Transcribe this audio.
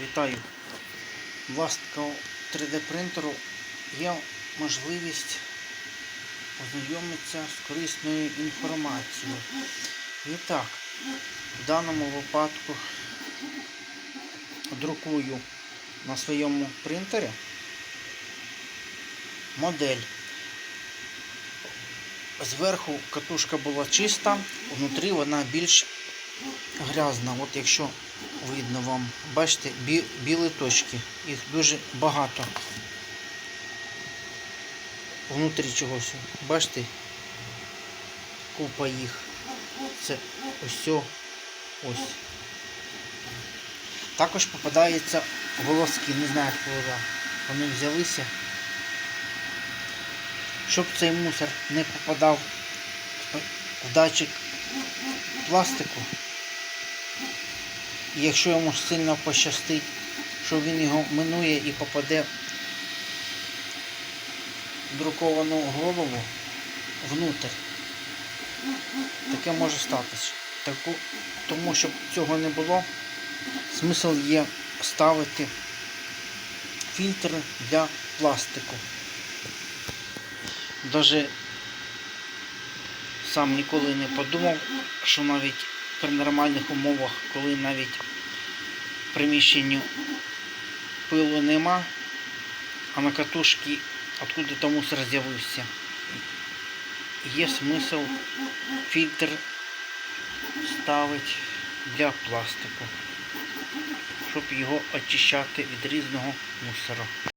Вітаю! Власникам 3D принтеру є можливість ознайомитися з корисною інформацією. І так, в даному випадку друкую на своєму принтері модель. Зверху катушка була чиста, внутрі вона більш грязна. От якщо видно вам, бачите, бі- білі точки. Їх дуже багато. Внутрі чогось. Бачите? Купа їх. Це ось ось. Також попадаються волоски, не знаю, як коли вони взялися. Щоб цей мусор не попадав в датчик пластику. І якщо йому сильно пощастить, що він його минує і попаде в друковану голову внутрь, таке може статися. Таку, тому щоб цього не було, смисл є ставити фільтри для пластику. Даже сам ніколи не подумав, що навіть при нормальних умовах, коли навіть в приміщенні пилу нема, а на катушці откуда то мусор з'явився. Є смисл фільтр ставити для пластику, щоб його очищати від різного мусору.